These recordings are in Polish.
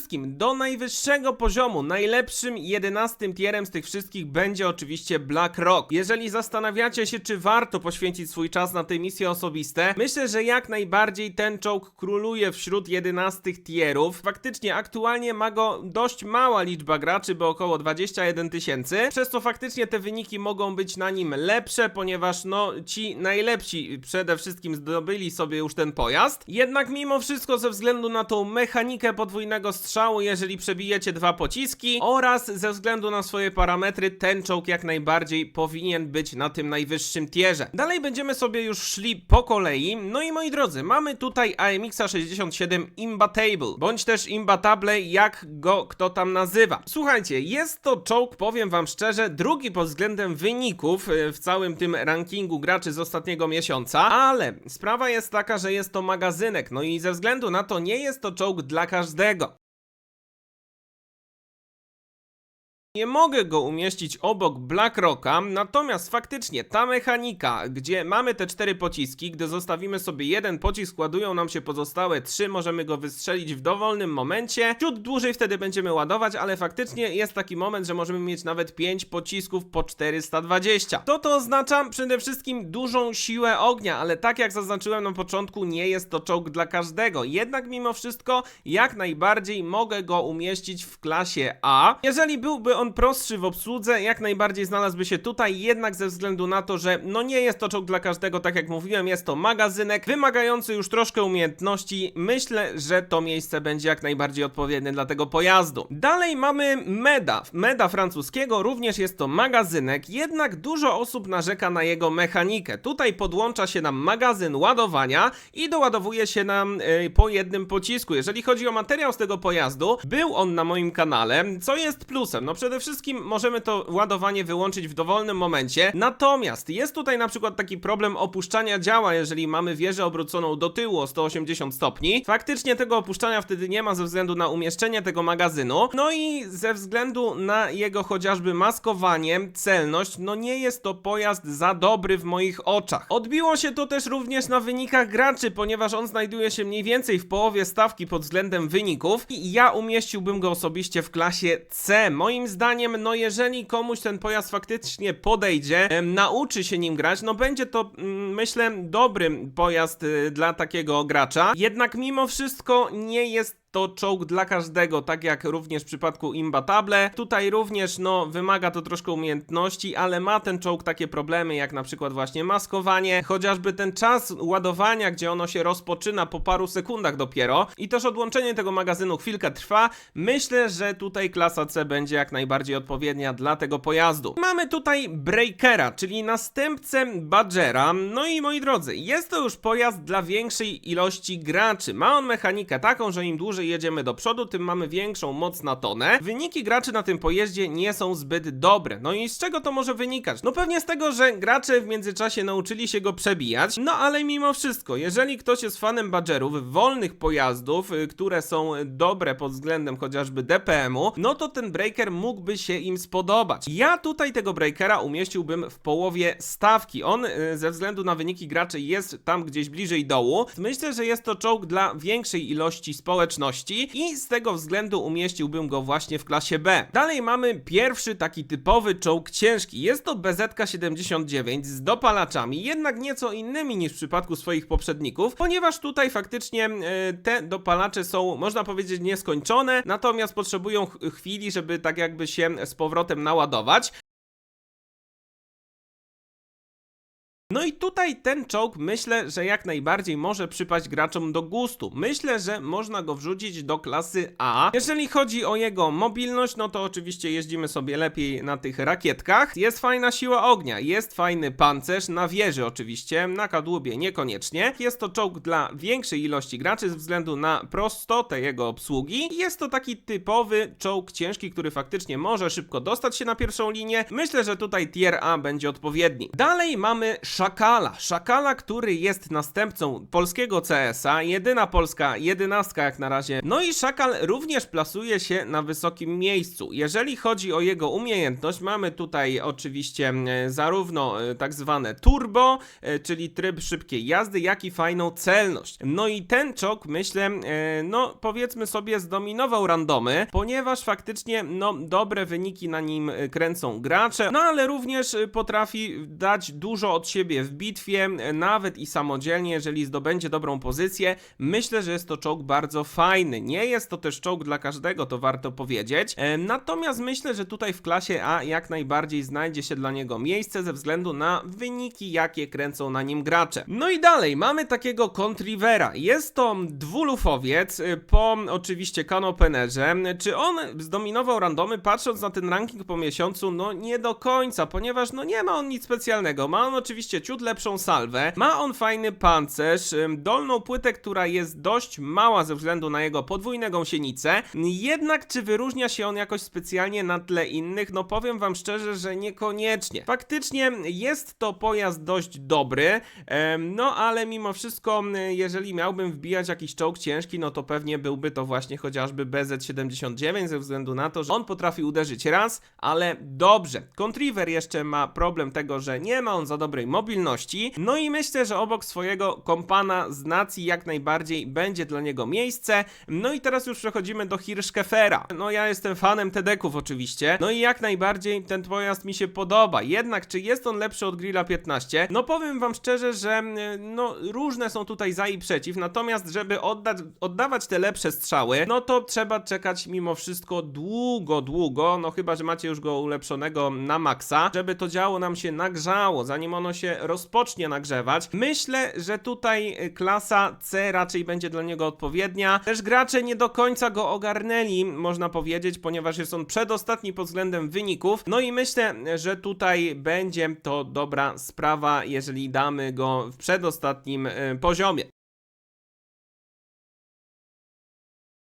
wszystkim do najwyższego poziomu, najlepszym 11 tierem z tych wszystkich będzie oczywiście Black Rock. Jeżeli zastanawiacie się, czy warto poświęcić swój czas na te misje osobiste, myślę, że jak najbardziej ten czołg króluje wśród 11 tierów. Faktycznie aktualnie ma go dość mała liczba graczy, bo około 21 tysięcy, przez co faktycznie te wyniki mogą być na nim lepsze, ponieważ no ci najlepsi przede wszystkim zdobyli sobie już ten pojazd. Jednak mimo wszystko ze względu na tą mechanikę podwójnego strzału, jeżeli przebijecie dwa pociski oraz ze względu na swoje parametry, ten czołg jak najbardziej powinien być na tym najwyższym tierze. Dalej będziemy sobie już szli po kolei. No i moi drodzy, mamy tutaj AMX 67 Imbatable, bądź też Imbatable, jak go kto tam nazywa. Słuchajcie, jest to czołg, powiem wam szczerze, drugi pod względem wyników e, w całym tym rankingu graczy z ostatniego miesiąca, ale sprawa jest taka, że jest to magazynek, no i ze względu na to nie jest to czołg dla każdego. Nie mogę go umieścić obok Black Rocka, natomiast faktycznie ta mechanika, gdzie mamy te cztery pociski, gdy zostawimy sobie jeden pocisk, ładują nam się pozostałe trzy, możemy go wystrzelić w dowolnym momencie. Ciut dłużej wtedy będziemy ładować, ale faktycznie jest taki moment, że możemy mieć nawet 5 pocisków po 420. To to oznacza przede wszystkim dużą siłę ognia, ale tak jak zaznaczyłem na początku, nie jest to czołg dla każdego. Jednak mimo wszystko, jak najbardziej mogę go umieścić w klasie A. Jeżeli byłby on prostszy w obsłudze, jak najbardziej znalazłby się tutaj, jednak ze względu na to, że no nie jest to czołg dla każdego, tak jak mówiłem, jest to magazynek wymagający już troszkę umiejętności. Myślę, że to miejsce będzie jak najbardziej odpowiednie dla tego pojazdu. Dalej mamy Meda. Meda francuskiego również jest to magazynek, jednak dużo osób narzeka na jego mechanikę. Tutaj podłącza się nam magazyn ładowania i doładowuje się nam e, po jednym pocisku. Jeżeli chodzi o materiał z tego pojazdu, był on na moim kanale, co jest plusem. No przede wszystkim możemy to ładowanie wyłączyć w dowolnym momencie. Natomiast jest tutaj na przykład taki problem opuszczania działa, jeżeli mamy wieżę obróconą do tyłu o 180 stopni. Faktycznie tego opuszczania wtedy nie ma ze względu na umieszczenie tego magazynu. No i ze względu na jego chociażby maskowanie, celność, no nie jest to pojazd za dobry w moich oczach. Odbiło się to też również na wynikach graczy, ponieważ on znajduje się mniej więcej w połowie stawki pod względem wyników i ja umieściłbym go osobiście w klasie C. Moim zdaniem, no jeżeli komuś ten pojazd faktycznie podejdzie, nauczy się nim grać, no będzie to mm, myślę dobry pojazd y, dla takiego gracza. Jednak mimo wszystko nie jest to czołg dla każdego, tak jak również w przypadku Imbatable. Tutaj również, no, wymaga to troszkę umiejętności, ale ma ten czołg takie problemy, jak na przykład właśnie maskowanie, chociażby ten czas ładowania, gdzie ono się rozpoczyna po paru sekundach dopiero i też odłączenie tego magazynu chwilkę trwa. Myślę, że tutaj klasa C będzie jak najbardziej odpowiednia dla tego pojazdu. Mamy tutaj Breakera, czyli następcę Badgera. No i moi drodzy, jest to już pojazd dla większej ilości graczy. Ma on mechanikę taką, że im dłużej jedziemy do przodu, tym mamy większą moc na tonę. Wyniki graczy na tym pojeździe nie są zbyt dobre. No i z czego to może wynikać? No pewnie z tego, że gracze w międzyczasie nauczyli się go przebijać. No ale mimo wszystko, jeżeli ktoś jest fanem Badgerów, wolnych pojazdów, y, które są dobre pod względem chociażby DPM-u, no to ten breaker mógłby się im spodobać. Ja tutaj tego breakera umieściłbym w połowie stawki. On y, ze względu na wyniki graczy jest tam gdzieś bliżej dołu. Myślę, że jest to czołg dla większej ilości społeczności i z tego względu umieściłbym go właśnie w klasie B. Dalej mamy pierwszy taki typowy czołg ciężki. Jest to BZ-79 z dopalaczami, jednak nieco innymi niż w przypadku swoich poprzedników, ponieważ tutaj faktycznie e, te dopalacze są, można powiedzieć, nieskończone, natomiast potrzebują ch- chwili, żeby tak jakby się z powrotem naładować. No i tutaj ten czołg myślę, że jak najbardziej może przypaść graczom do gustu. Myślę, że można go wrzucić do klasy A. Jeżeli chodzi o jego mobilność, no to oczywiście jeździmy sobie lepiej na tych rakietkach. Jest fajna siła ognia, jest fajny pancerz, na wieży oczywiście, na kadłubie niekoniecznie. Jest to czołg dla większej ilości graczy ze względu na prostotę jego obsługi. Jest to taki typowy czołg ciężki, który faktycznie może szybko dostać się na pierwszą linię. Myślę, że tutaj tier A będzie odpowiedni. Dalej mamy Szakala. Szakala, który jest następcą polskiego CS-a, jedyna polska jedenastka jak na razie. No i Szakal również plasuje się na wysokim miejscu. Jeżeli chodzi o jego umiejętność, mamy tutaj oczywiście e, zarówno e, tak zwane turbo, e, czyli tryb szybkiej jazdy, jak i fajną celność. No i ten czok, myślę, e, no powiedzmy sobie zdominował randomy, ponieważ faktycznie, no dobre wyniki na nim kręcą gracze, no ale również potrafi dać dużo od siebie w bitwie, e, nawet i samodzielnie, jeżeli zdobędzie dobrą pozycję. Myślę, że jest to czołg bardzo fajny. Nie jest to też czołg dla każdego, to warto powiedzieć. E, Natomiast myślę, że tutaj w klasie A jak najbardziej znajdzie się dla niego miejsce ze względu na wyniki, jakie kręcą na nim gracze. No i dalej, mamy takiego Contrivera. Jest to dwulufowiec y, po oczywiście kanopenerze. Czy on zdominował randomy? Patrząc na ten ranking po miesiącu, no nie do końca, ponieważ no nie ma on nic specjalnego. Ma on oczywiście ciut lepszą salwę, ma on fajny pancerz, dolną płytę, która jest dość mała ze względu na jego podwójne gąsienicę. Jednak czy wyróżnia się on jakoś specjalnie na tle innych? No powiem wam szczerze, że niekoniecznie. Faktycznie jest to pojazd dość dobry, no ale mimo wszystko, jeżeli miałbym wbijać jakiś czołg ciężki, no to pewnie byłby to właśnie chociażby BZ-79 ze względu na to, że on potrafi uderzyć raz, ale dobrze. Contriver jeszcze ma problem tego, że nie ma on za dobrej mobilności, no i myślę, że obok swojego kompana z nacji jak najbardziej będzie dla niego miejsce. No i teraz już przechodzimy do Hirschkefera. No ja jestem fanem TD-ków oczywiście, no i jak najbardziej ten pojazd mi się podoba. Jednak czy jest on lepszy od Grilla 15? No powiem wam szczerze, że mm, no różne są tutaj za i przeciw, natomiast żeby oddać, oddawać te lepsze strzały, no to trzeba czekać mimo wszystko długo, długo, no chyba, że macie już go ulepszonego na maksa, żeby to działo nam się nagrzało, zanim ono się rozpocznie nagrzewać. Myślę, że tutaj y, klasa C raczej będzie dla niego odpowiednia. Też gracze nie do końca go ogarnęli, można powiedzieć, ponieważ jest on przedostatni pod względem wyników. No i myślę, że tutaj będzie to dobra sprawa, jeżeli damy go w przedostatnim y, poziomie.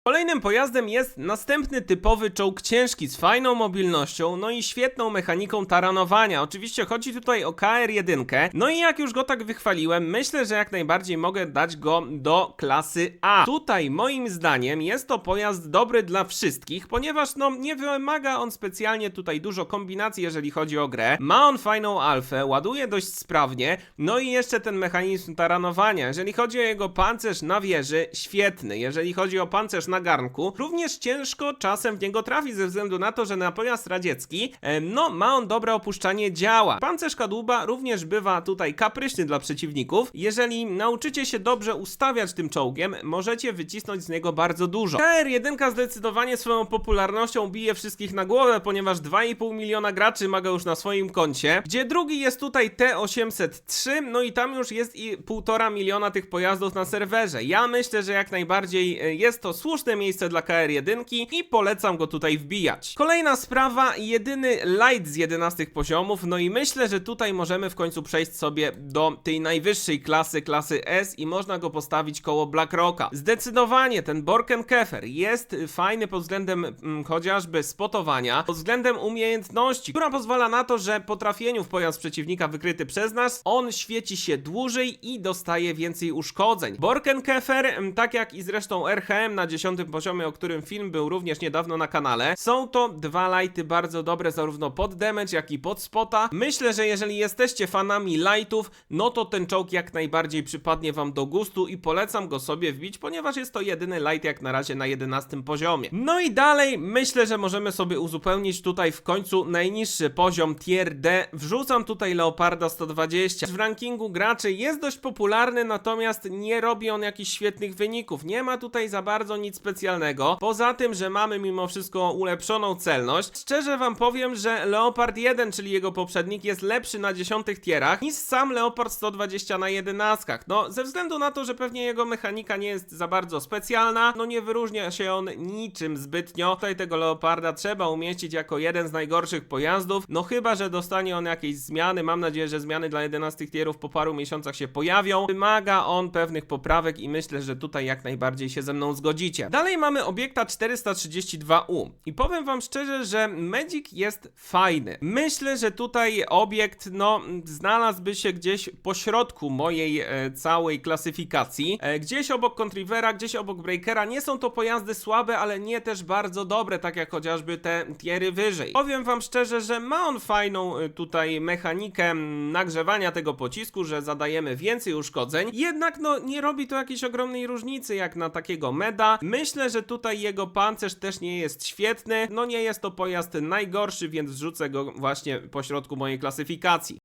Kolejnym pojazdem jest następny typowy czołg ciężki z fajną mobilnością, no i świetną mechaniką taranowania. Oczywiście chodzi tutaj o KR-1. No i jak już go tak wychwaliłem, myślę, że jak najbardziej mogę dać go do klasy A. Tutaj moim zdaniem jest to pojazd dobry dla wszystkich, ponieważ no nie wymaga on specjalnie tutaj dużo kombinacji, jeżeli chodzi o grę. Ma on fajną alfę, ładuje dość sprawnie, no i jeszcze ten mechanizm taranowania. Jeżeli chodzi o jego pancerz na wieży, świetny. Jeżeli chodzi o pancerz na garnku, również ciężko czasem w niego trafić ze względu na to, że na pojazd radziecki, e, no ma on dobre opuszczanie działa. Pancerz kadłuba również bywa tutaj kapryśny dla przeciwników. Jeżeli nauczycie się dobrze ustawiać tym czołgiem, możecie wycisnąć z niego bardzo dużo. KR-1 zdecydowanie swoją popularnością bije wszystkich na głowę, ponieważ 2,5 miliona graczy ma go już na swoim koncie, gdzie drugi jest tutaj T803, no i tam już jest i 1,5 miliona tych pojazdów na serwerze. Ja myślę, że jak najbardziej e, jest to słuszne miejsce dla KR-1 i polecam go tutaj wbijać. Kolejna sprawa, jedyny light z 11 poziomów, no i myślę, że tutaj możemy w końcu przejść sobie do tej najwyższej klasy, klasy S i można go postawić koło Blackrocka. Zdecydowanie ten Borkenkäfer jest fajny pod względem mm, chociażby spotowania, pod względem umiejętności, która pozwala na to, że po trafieniu w pojazd przeciwnika wykryty przez nas, on świeci się dłużej i dostaje więcej uszkodzeń. Borkenkäfer, mm, tak jak i zresztą RHM na 10 poziomie, o którym film był również niedawno na kanale, są to dwa lighty bardzo dobre zarówno pod damage, jak i pod spota. Myślę, że jeżeli jesteście fanami lightów, no to ten czołg jak najbardziej przypadnie wam do gustu i polecam go sobie wbić, ponieważ jest to jedyny light jak na razie na 11 poziomie. No i dalej myślę, że możemy sobie uzupełnić tutaj w końcu najniższy poziom tier D. Wrzucam tutaj Leoparda 120. W rankingu graczy jest dość popularny, natomiast nie robi on jakichś świetnych wyników. Nie ma tutaj za bardzo nic specjalnego. Poza tym, że mamy mimo wszystko ulepszoną celność. Szczerze wam powiem, że Leopard 1, czyli jego poprzednik, jest lepszy na 10 tierach niż sam Leopard 120 na 11. No, ze względu na to, że pewnie jego mechanika nie jest za bardzo specjalna, no nie wyróżnia się on niczym zbytnio. Tutaj tego Leoparda trzeba umieścić jako jeden z najgorszych pojazdów, no chyba, że dostanie on jakieś zmiany. Mam nadzieję, że zmiany dla 11 tierów po paru miesiącach się pojawią. Wymaga on pewnych poprawek i myślę, że tutaj jak najbardziej się ze mną zgodzicie. Dalej mamy obiekta 432U i powiem wam szczerze, że Magic jest fajny. Myślę, że tutaj obiekt, no, znalazłby się gdzieś po środku mojej e, całej klasyfikacji. E, gdzieś obok Contrivera, gdzieś obok Breakera. Nie są to pojazdy słabe, ale nie też bardzo dobre, tak jak chociażby te tiery wyżej. Powiem wam szczerze, że ma on fajną e, tutaj mechanikę nagrzewania tego pocisku, że zadajemy więcej uszkodzeń, jednak no nie robi to jakiejś ogromnej różnicy jak na takiego meda. Myślę, że tutaj jego pancerz też nie jest świetny, no nie jest to pojazd najgorszy, więc wrzucę go właśnie pośrodku mojej klasyfikacji.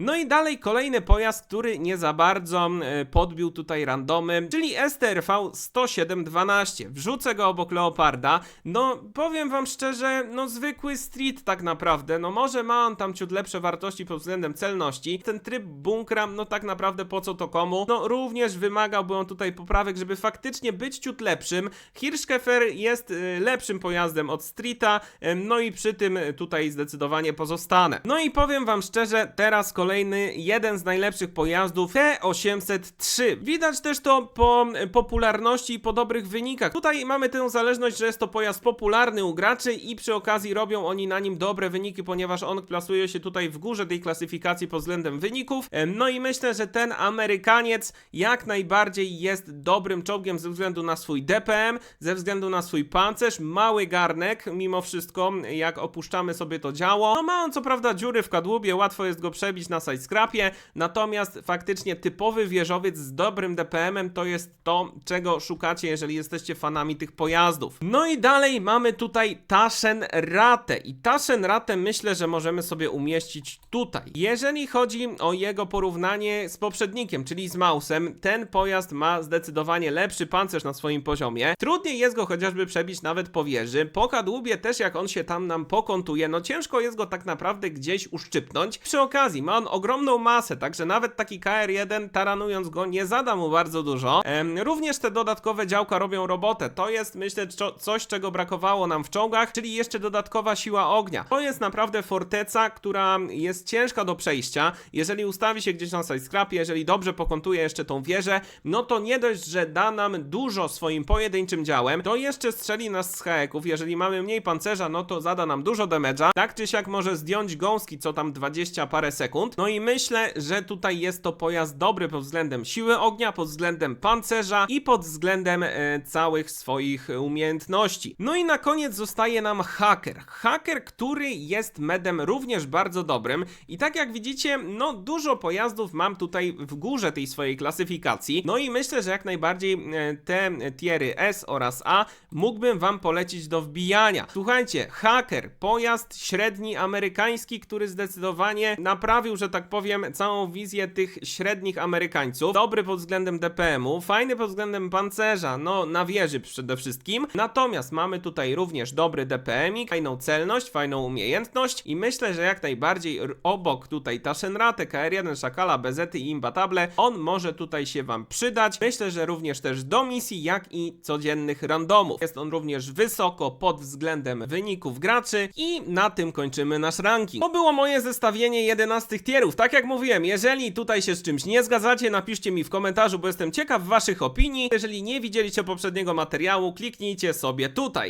No i dalej kolejny pojazd, który nie za bardzo e, podbił tutaj randomy, czyli STRV 10712. Wrzucę go obok Leoparda. No, powiem wam szczerze, no zwykły street tak naprawdę. No może ma on tam ciut lepsze wartości pod względem celności. Ten tryb bunkra, no tak naprawdę po co to komu? No również wymagałby on tutaj poprawek, żeby faktycznie być ciut lepszym. Hirschkefer jest e, lepszym pojazdem od streeta, e, no i przy tym tutaj zdecydowanie pozostanę. No i powiem wam szczerze, teraz kolejny jeden z najlepszych pojazdów T803. Widać też to po popularności i po dobrych wynikach. Tutaj mamy tę zależność, że jest to pojazd popularny u graczy i przy okazji robią oni na nim dobre wyniki, ponieważ on plasuje się tutaj w górze tej klasyfikacji pod względem wyników. No i myślę, że ten Amerykaniec jak najbardziej jest dobrym czołgiem ze względu na swój DPM, ze względu na swój pancerz, mały garnek, mimo wszystko, jak opuszczamy sobie to działo. No ma on co prawda dziury w kadłubie, łatwo jest go przebić na sidescrapie, natomiast faktycznie typowy wieżowiec z dobrym DPM-em to jest to, czego szukacie, jeżeli jesteście fanami tych pojazdów. No i dalej mamy tutaj Taschen Ratę i Taschen Ratę myślę, że możemy sobie umieścić tutaj. Jeżeli chodzi o jego porównanie z poprzednikiem, czyli z Mausem, ten pojazd ma zdecydowanie lepszy pancerz na swoim poziomie. Trudniej jest go chociażby przebić nawet po wieży. Po kadłubie też jak on się tam nam pokontuje, no ciężko jest go tak naprawdę gdzieś uszczypnąć. Przy okazji ma on ogromną masę, także nawet taki KR1 taranując go nie zada mu bardzo dużo. Również te dodatkowe działka robią robotę. To jest myślę coś, czego brakowało nam w czołgach, czyli jeszcze dodatkowa siła ognia. To jest naprawdę forteca, która jest ciężka do przejścia. Jeżeli ustawi się gdzieś na sidescrapie, jeżeli dobrze pokontuje jeszcze tą wieżę, no to nie dość, że da nam dużo swoim pojedynczym działem, to jeszcze strzeli nas z haeków. Jeżeli mamy mniej pancerza, no to zada nam dużo damage'a. Tak czy siak może zdjąć gąski co tam 20 parę sekund. No i myślę, że tutaj jest to pojazd dobry pod względem siły ognia, pod względem pancerza i pod względem e, całych swoich umiejętności. No i na koniec zostaje nam haker. Haker, który jest medem również bardzo dobrym i tak jak widzicie, no dużo pojazdów mam tutaj w górze tej swojej klasyfikacji. No i myślę, że jak najbardziej e, te tiery S oraz A mógłbym wam polecić do wbijania. Słuchajcie, haker, pojazd średni amerykański, który zdecydowanie naprawił, że tak powiem, całą wizję tych średnich Amerykańców. Dobry pod względem DPM-u, fajny pod względem pancerza, no na wieży przede wszystkim. Natomiast mamy tutaj również dobry DPM-ik, fajną celność, fajną umiejętność i myślę, że jak najbardziej obok tutaj Taszenratę, KR1, Szakala, Bezety i Imbatable, on może tutaj się wam przydać. Myślę, że również też do misji, jak i codziennych randomów. Jest on również wysoko pod względem wyników graczy i na tym kończymy nasz ranking. To było moje zestawienie 11 tierów. Tak jak mówiłem, jeżeli tutaj się z czymś nie zgadzacie, napiszcie mi w komentarzu, bo jestem ciekaw waszych opinii. Jeżeli nie widzieliście poprzedniego materiału, kliknijcie sobie tutaj.